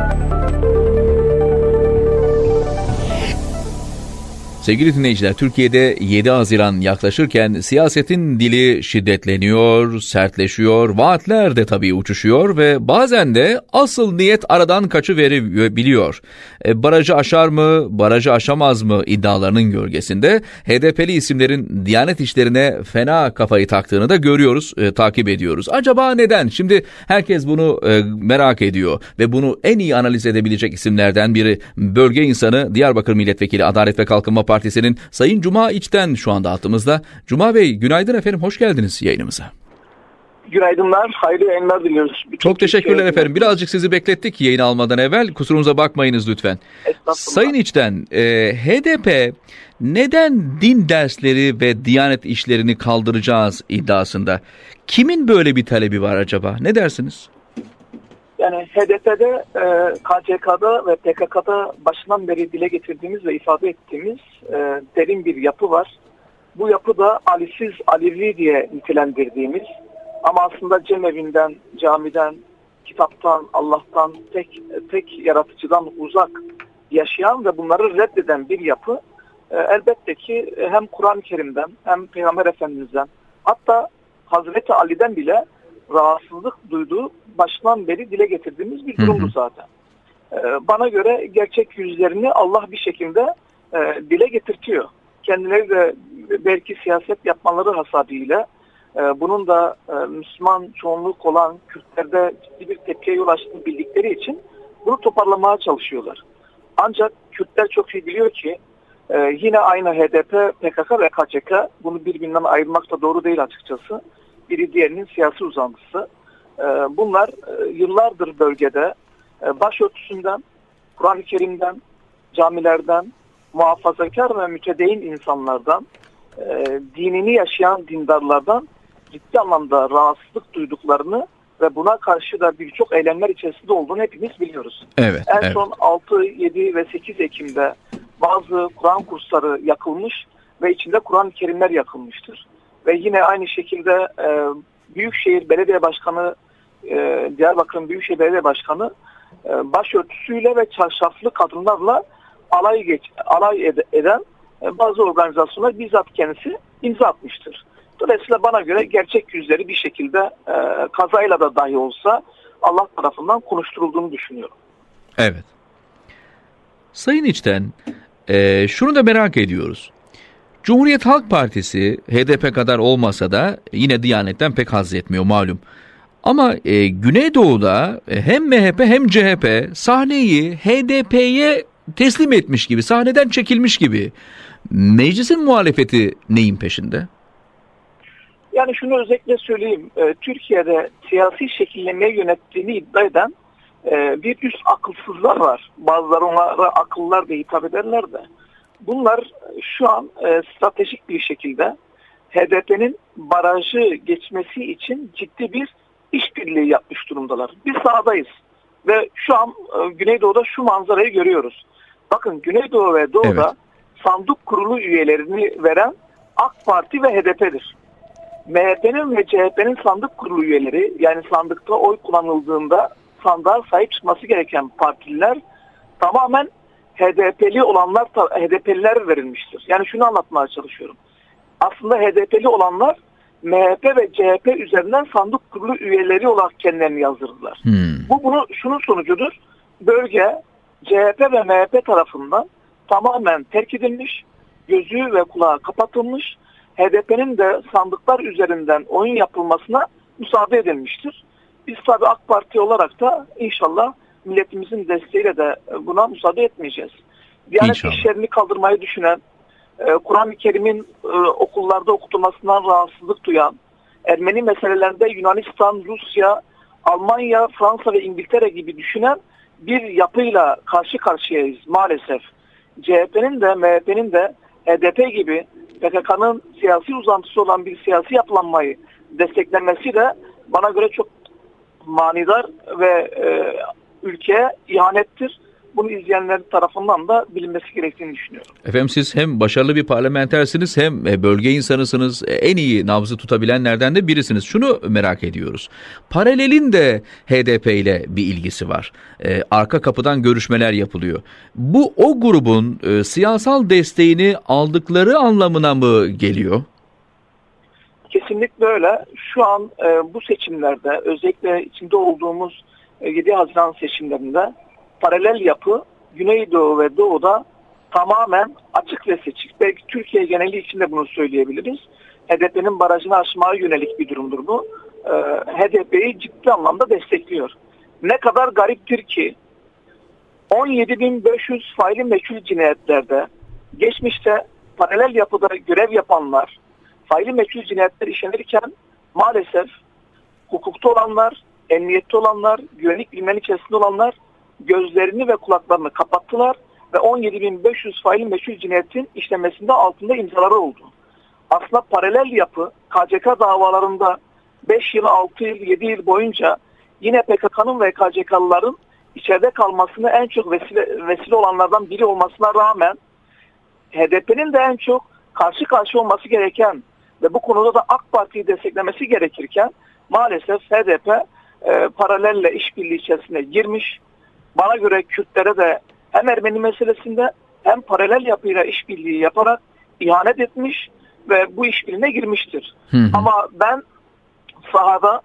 Música Sevgili dinleyiciler, Türkiye'de 7 Haziran yaklaşırken siyasetin dili şiddetleniyor, sertleşiyor, vaatler de tabii uçuşuyor ve bazen de asıl niyet aradan kaçıverebiliyor. E, barajı aşar mı, barajı aşamaz mı iddialarının gölgesinde HDP'li isimlerin Diyanet işlerine fena kafayı taktığını da görüyoruz, e, takip ediyoruz. Acaba neden? Şimdi herkes bunu e, merak ediyor ve bunu en iyi analiz edebilecek isimlerden biri bölge insanı Diyarbakır Milletvekili Adalet ve Kalkınma Partisi'nin Sayın Cuma İç'ten şu anda hattımızda. Cuma Bey günaydın efendim hoş geldiniz yayınımıza. Günaydınlar, hayırlı yayınlar diliyoruz. Bütün Çok teşekkürler Türkiye'ye- efendim. Birazcık sizi beklettik yayın almadan evvel. Kusurunuza bakmayınız lütfen. Sayın İç'ten e, HDP neden din dersleri ve diyanet işlerini kaldıracağız iddiasında? Kimin böyle bir talebi var acaba? Ne dersiniz? Yani HDP'de, e, KCK'da ve PKK'da başından beri dile getirdiğimiz ve ifade ettiğimiz e, derin bir yapı var. Bu yapı da Alisiz Alevi diye nitelendirdiğimiz ama aslında cemevinden, camiden, kitaptan, Allah'tan, tek, tek yaratıcıdan uzak yaşayan ve bunları reddeden bir yapı. E, elbette ki hem Kur'an-ı Kerim'den hem Peygamber Efendimiz'den hatta Hazreti Ali'den bile rahatsızlık duyduğu baştan beri dile getirdiğimiz bir durumdu Hı hı. zaten. Ee, Bana göre gerçek yüzlerini Allah bir şekilde e, dile getirtiyor. Kendileri de belki siyaset yapmaları hasabıyla e, bunun da e, Müslüman çoğunluk olan Kürtlerde ciddi bir tepkiye yol açtığını bildikleri için bunu toparlamaya çalışıyorlar. Ancak Kürtler çok iyi biliyor ki e, yine aynı HDP, PKK ve KCK bunu birbirinden ayırmak da doğru değil açıkçası. Biri diğerinin siyasi uzantısı. E, bunlar e, yıllardır bölgede e, başörtüsünden, Kur'an-ı Kerim'den, camilerden, muhafazakar ve mütedeyin insanlardan, e, dinini yaşayan dindarlardan ciddi anlamda rahatsızlık duyduklarını ve buna karşı da birçok eylemler içerisinde olduğunu hepimiz biliyoruz. Evet. En evet. son 6, 7 ve 8 Ekim'de bazı Kur'an kursları yakılmış ve içinde Kur'an-ı Kerimler yakılmıştır. Ve yine aynı şekilde e, Büyükşehir Belediye Başkanı, e, Diyarbakır'ın Büyükşehir Belediye Başkanı e, başörtüsüyle ve çarşaflı kadınlarla alay, geç, alay ed- eden e, bazı organizasyonlar bizzat kendisi imza atmıştır. Dolayısıyla bana göre gerçek yüzleri bir şekilde e, kazayla da dahi olsa Allah tarafından konuşturulduğunu düşünüyorum. Evet. Sayın İçten, e, şunu da merak ediyoruz. Cumhuriyet Halk Partisi HDP kadar olmasa da yine Diyanet'ten pek haz etmiyor malum. Ama e, Güneydoğu'da hem MHP hem CHP sahneyi HDP'ye teslim etmiş gibi, sahneden çekilmiş gibi. Meclisin muhalefeti neyin peşinde? Yani şunu özellikle söyleyeyim. E, Türkiye'de siyasi şekillenmeye yönettiğini iddia eden e, bir üst akılsızlar var. Bazıları onlara akıllar diye hitap ederler de. Bunlar şu an e, stratejik bir şekilde HDP'nin barajı geçmesi için ciddi bir işbirliği yapmış durumdalar. Biz sahadayız. Ve şu an e, Güneydoğu'da şu manzarayı görüyoruz. Bakın Güneydoğu ve Doğu'da Evet. sandık kurulu üyelerini veren AK Parti ve HDP'dir. MHP'nin ve CHP'nin sandık kurulu üyeleri yani sandıkta oy kullanıldığında sandığa sahip çıkması gereken partililer tamamen HDP'li olanlar HDP'liler verilmiştir. Yani şunu anlatmaya çalışıyorum. Aslında HDP'li olanlar MHP ve CHP üzerinden sandık kurulu üyeleri olarak kendilerini yazdırdılar. Hmm. Bu bunu şunun sonucudur. Bölge CHP ve MHP tarafından tamamen terk edilmiş, gözü ve kulağı kapatılmış. HDP'nin de sandıklar üzerinden oyun yapılmasına müsaade edilmiştir. Biz tabi AK Parti olarak da inşallah milletimizin desteğiyle de buna müsaade etmeyeceğiz. Diyanet İnşallah. işlerini kaldırmayı düşünen, e, Kur'an-ı Kerim'in e, okullarda okutulmasından rahatsızlık duyan, Ermeni meselelerinde Yunanistan, Rusya, Almanya, Fransa ve İngiltere gibi düşünen bir yapıyla karşı karşıyayız maalesef. CHP'nin de MHP'nin de HDP gibi PKK'nın siyasi uzantısı olan bir siyasi yapılanmayı desteklenmesi de bana göre çok manidar ve e, ülkeye ihanettir. bunu izleyenler tarafından da bilinmesi gerektiğini düşünüyorum. Efendim siz hem başarılı bir parlamentersiniz hem e, bölge insanısınız. E, En iyi nabzı tutabilenlerden de birisiniz. Şunu merak ediyoruz. Paralelin de HDP ile bir ilgisi var. E, arka kapıdan görüşmeler yapılıyor. Bu o grubun e, siyasal desteğini aldıkları anlamına mı geliyor? Kesinlikle öyle. Şu an e, bu seçimlerde özellikle içinde olduğumuz 7 Haziran seçimlerinde paralel yapı Güneydoğu ve Doğu'da tamamen açık ve seçik. Belki Türkiye geneli için de bunu söyleyebiliriz. HDP'nin barajını aşmaya yönelik bir durumdur bu. E, HDP'yi ciddi anlamda destekliyor. Ne kadar gariptir ki 17.500 faili meçhul cinayetlerde geçmişte paralel yapıda görev yapanlar faili meçhul cinayetler işlenirken maalesef hukukta olanlar, emniyette olanlar, güvenlik bilimleri içerisinde olanlar gözlerini ve kulaklarını kapattılar ve 17.500 faili meçhul cinayetin işlemesinde altında imzaları oldu. Aslında paralel yapı KCK davalarında 5 yıl, 6 yıl, 7 yıl boyunca yine PKK'nın ve KCK'lıların içeride kalmasını en çok vesile, vesile olanlardan biri olmasına rağmen HDP'nin de en çok karşı karşı olması gereken ve bu konuda da AK Parti'yi desteklemesi gerekirken maalesef HDP e, paralelle işbirliği içerisine girmiş. Bana göre Kürtlere de hem Ermeni meselesinde hem paralel yapıyla işbirliği yaparak ihanet etmiş ve bu işbirliğine girmiştir. Hı hı. Ama ben sahada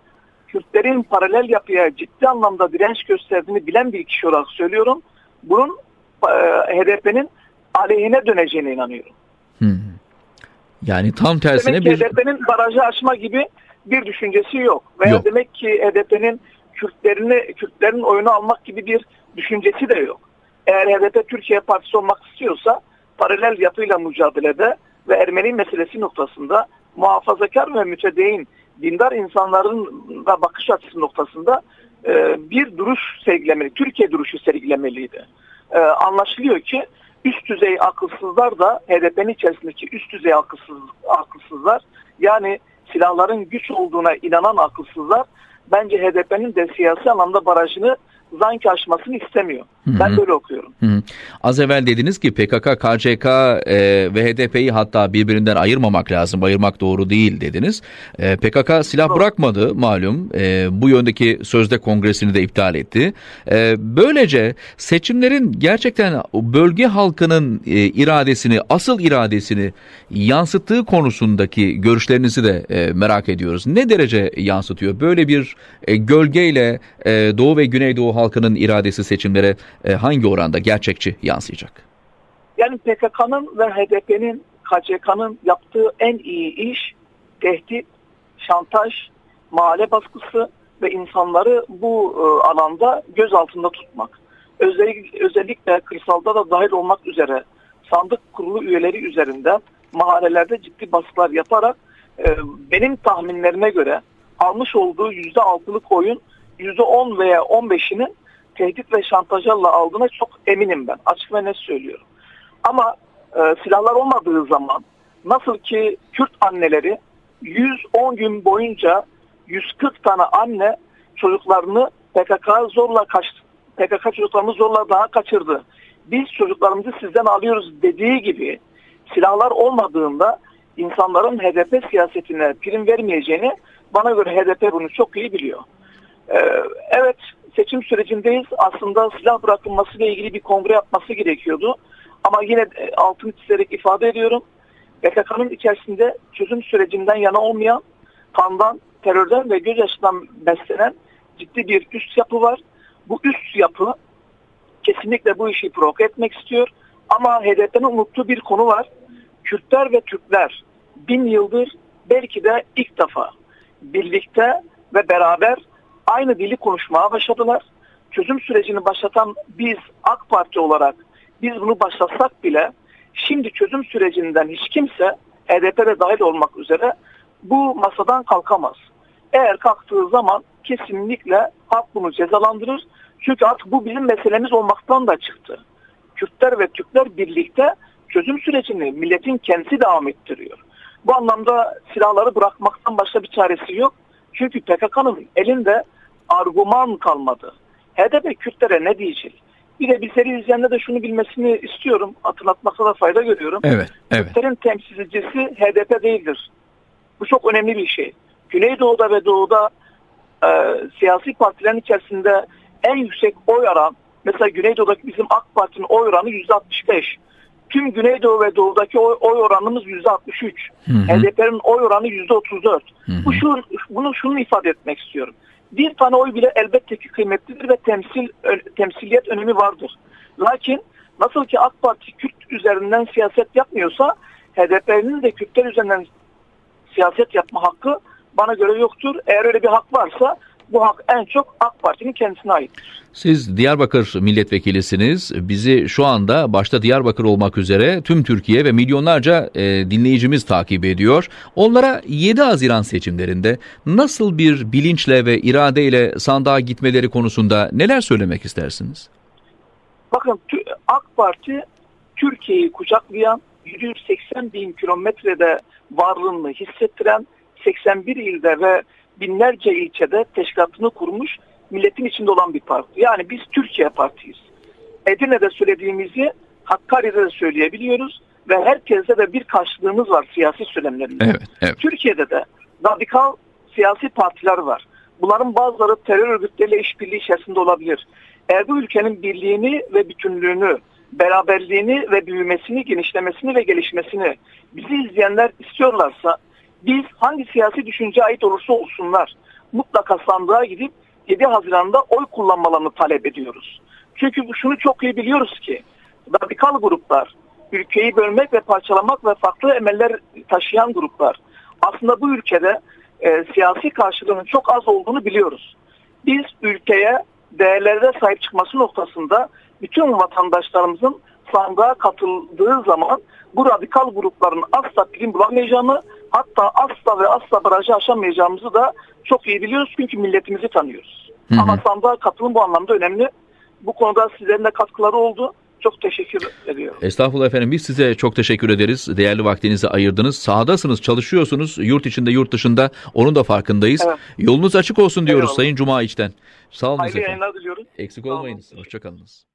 Kürtlerin paralel yapıya ciddi anlamda direnç gösterdiğini bilen bir kişi olarak söylüyorum. Bunun e, HDP'nin aleyhine döneceğine inanıyorum. Hı. Yani tam tersine Demek bir... HDP'nin barajı aşma gibi bir düşüncesi yok. Veya Yok. demek ki HDP'nin Kürtlerini, Kürtlerin oyunu almak gibi bir düşüncesi de yok. Eğer HDP Türkiye Partisi olmak istiyorsa paralel yapıyla mücadelede ve Ermeni meselesi noktasında muhafazakar ve mütedeyyin dindar insanların da bakış açısı noktasında e, bir duruş sergilemeli, Türkiye duruşu sergilemeliydi. E, anlaşılıyor ki üst düzey akılsızlar da HDP'nin içerisindeki üst düzey akılsız, akılsızlar yani silahların güç olduğuna inanan akılsızlar bence HDP'nin de siyasi anlamda barajını zanki aşmasını istemiyor. Ben hı. böyle okuyorum. Hı hı. Az evvel dediniz ki PKK, KCK e, ve HDP'yi hatta birbirinden ayırmamak lazım, ayırmak doğru değil dediniz. E, PKK silah Doğru. bırakmadı malum. E, bu yöndeki sözde kongresini de iptal etti. E, böylece seçimlerin gerçekten bölge halkının e, iradesini, asıl iradesini yansıttığı konusundaki görüşlerinizi de e, merak ediyoruz. Ne derece yansıtıyor? Böyle bir e, gölgeyle e, Doğu ve Güneydoğu halkının iradesi seçimlere e, hangi oranda gerçekçi yansıyacak? Yani PKK'nın ve HDP'nin KCK'nın yaptığı en iyi iş tehdit, şantaj, mahalle baskısı ve insanları bu e, alanda göz altında tutmak. Özellikle, özellikle kırsalda da dahil olmak üzere sandık kurulu üyeleri üzerinden mahallelerde ciddi baskılar yaparak e, benim tahminlerime göre almış olduğu %6'lık oyun %10 veya 15'inin tehdit ve şantajlarla aldığına çok eminim ben. Açık ve net söylüyorum. Ama e, silahlar olmadığı zaman nasıl ki Kürt anneleri 110 gün boyunca 140 tane anne çocuklarını PKK zorla kaç PKK çocuklarını zorla daha kaçırdı. Biz çocuklarımızı sizden alıyoruz dediği gibi silahlar olmadığında insanların HDP siyasetine prim vermeyeceğini bana göre HDP bunu çok iyi biliyor. Ee, evet seçim sürecindeyiz. Aslında silah bırakılmasıyla ilgili bir kongre yapması gerekiyordu. Ama yine e, altını çizerek ifade ediyorum. PKK'nın içerisinde çözüm sürecinden yana olmayan, kandan, terörden ve gözyaşından beslenen ciddi bir üst yapı var. Bu üst yapı kesinlikle bu işi provoke etmek istiyor. Ama HDP'nin unuttuğu bir konu var. Kürtler ve Türkler bin yıldır belki de ilk defa birlikte ve beraber aynı dili konuşmaya başladılar. Çözüm sürecini başlatan biz AK Parti olarak biz bunu başlatsak bile şimdi çözüm sürecinden hiç kimse HDP'de dahil olmak üzere bu masadan kalkamaz. Eğer kalktığı zaman kesinlikle halk bunu cezalandırır. Çünkü artık bu bizim meselemiz olmaktan da çıktı. Kürtler ve Türkler birlikte çözüm sürecini milletin kendisi devam ettiriyor. Bu anlamda silahları bırakmaktan başka bir çaresi yok. Çünkü PKK'nın elinde argüman kalmadı. HDP Kürtlere ne diyecek? Bir de bizleri izleyenler de şunu bilmesini istiyorum. Hatırlatmakta da fayda görüyorum. Evet, evet. Kürtlerin temsilcisi HDP değildir. Bu çok önemli bir şey. Güneydoğu'da ve Doğu'da e, siyasi partilerin içerisinde en yüksek oy oran, mesela Güneydoğu'daki bizim AK Parti'nin oy oranı %65. Tüm Güneydoğu ve Doğu'daki oy, oy oranımız %63. Hı hı. HDP'nin oy oranı %34. Hı hı. Bu şu, bunu şunu ifade etmek istiyorum. Bir tane oy bile elbette ki kıymetlidir ve temsil temsiliyet önemi vardır. Lakin nasıl ki AK Parti Kürt üzerinden siyaset yapmıyorsa HDP'nin de Kürtler üzerinden siyaset yapma hakkı bana göre yoktur. Eğer öyle bir hak varsa bu hak en çok AK Parti'nin kendisine ait. Siz Diyarbakır milletvekilisiniz. Bizi şu anda başta Diyarbakır olmak üzere tüm Türkiye ve milyonlarca e, dinleyicimiz takip ediyor. Onlara 7 Haziran seçimlerinde nasıl bir bilinçle ve iradeyle sandığa gitmeleri konusunda neler söylemek istersiniz? Bakın AK Parti Türkiye'yi kucaklayan 780 bin kilometrede varlığını hissettiren 81 ilde ve binlerce ilçede teşkilatını kurmuş milletin içinde olan bir parti. Yani biz Türkiye Partiyiz. Edirne'de söylediğimizi Hakkari'de de söyleyebiliyoruz ve herkeste de bir karşılığımız var siyasi söylemlerimizde. Evet, evet. Türkiye'de de radikal siyasi partiler var. Bunların bazıları terör örgütleriyle işbirliği içerisinde olabilir. Eğer bu ülkenin birliğini ve bütünlüğünü, beraberliğini ve büyümesini, genişlemesini ve gelişmesini bizi izleyenler istiyorlarsa biz hangi siyasi düşünce ait olursa olsunlar mutlaka sandığa gidip 7 Haziran'da oy kullanmalarını talep ediyoruz. Çünkü şunu çok iyi biliyoruz ki radikal gruplar, ülkeyi bölmek ve parçalamak ve farklı emeller taşıyan gruplar aslında bu ülkede e, siyasi karşılığının çok az olduğunu biliyoruz. Biz ülkeye değerlere sahip çıkması noktasında bütün vatandaşlarımızın sandığa katıldığı zaman bu radikal grupların asla prim bulamayacağını hatta asla ve asla barajı aşamayacağımızı da çok iyi biliyoruz çünkü milletimizi tanıyoruz. Hı hı. Ama sandığa katılım bu anlamda önemli. Bu konuda sizlerin de katkıları oldu. Çok teşekkür ediyorum. Estağfurullah efendim biz size çok teşekkür ederiz. Değerli vaktinizi ayırdınız. Sahadasınız, çalışıyorsunuz. Yurt içinde, yurt dışında. Onun da farkındayız. Evet. Yolunuz açık olsun diyoruz Eyvallah. Sayın Cuma İç'ten. Sağ olun Hayırlı efendim. yayınlar diliyorum. Eksik Sağ olmayınız. Hoşçakalınız.